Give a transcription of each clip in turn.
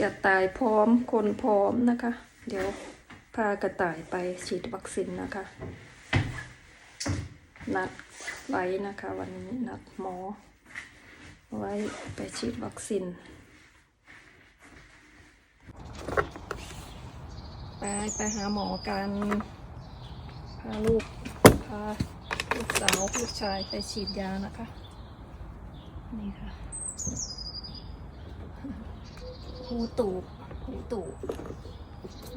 กระต่ายพร้อมคนพร้อมนะคะ เดี๋ยวพากระต่ายไปฉีดวัคซีนนะคะ นัดไว้นะคะ วันนี้นัดหมอ ไว้ไปฉีดวัคซีนไปไปหาหมอกันพาลูกพาลูกสาวลูกชายไปฉีดยานะคะ นี่ค่ะ หูตูบหูตูบ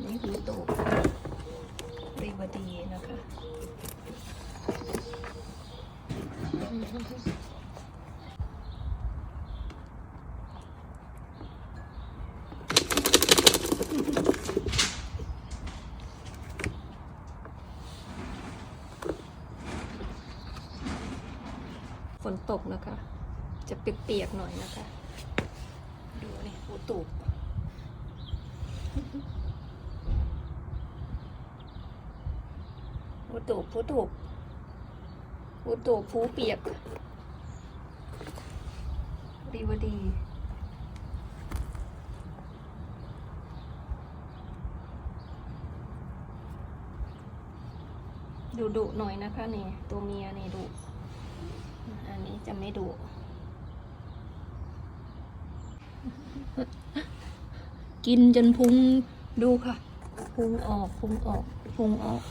นี่หูตูบรีบดีนะคะฝนตกนะคะ จะเปียกๆหน่อยนะคะ ดูนี่หูตูบ หูตูบหูตูบหูตูบหูเปียกดีวดีดุดุหน่อยนะคะนี่ตัวเมียนี่ดุอันนี้จะไม่ดุกินจนพุงดูค่ะพุงออกพุงออกพุงออก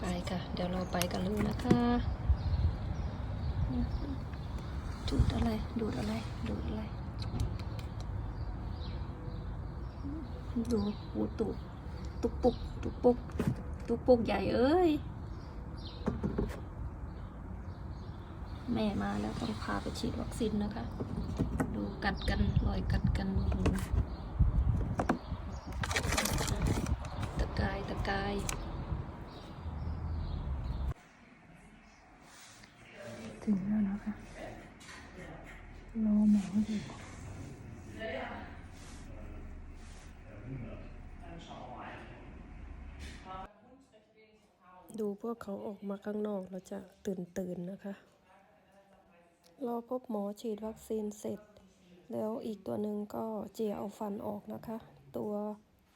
ไป ค่ะ เดี๋ยวเราไปกันเลยนะคะ ดูดอะไร ดูดอะไร ดูดอะไร ดูหูตุกตุกปุกตุกปุกตุกปุกใหญ่เอ้ย แม่มาแล้วต้องพาไปฉีดวัคซีนนะคะ ดูกัดกันรอยกัดกันโอ้โหตะกายตะกาย ถึงแล้วนะคะรอหมออยู่ดูพวกเขาออกมาข้างนอกแล้วจะตื่นตื่นนะคะ รอพบหมอฉีดวัคซีนเสร็จ แล้วอีกตัวหนึ่งก็เจียเอาฟันออกนะคะ ตัว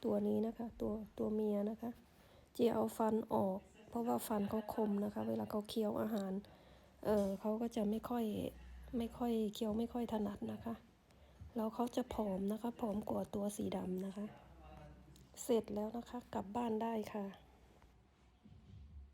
ตัวนี้นะคะตัวตัวเมียนะคะ เจียเอาฟันออก เพราะว่าฟันเขาคมนะคะ เวลาเขาเคี้ยวอาหาร เออเขาก็จะไม่ค่อยไม่ค่อยเคี้ยวไม่ค่อยถนัดนะคะ แล้วเขาจะผอมนะคะผอมกว่าตัวสีดำนะคะ เสร็จแล้วนะคะกลับบ้านได้ค่ะ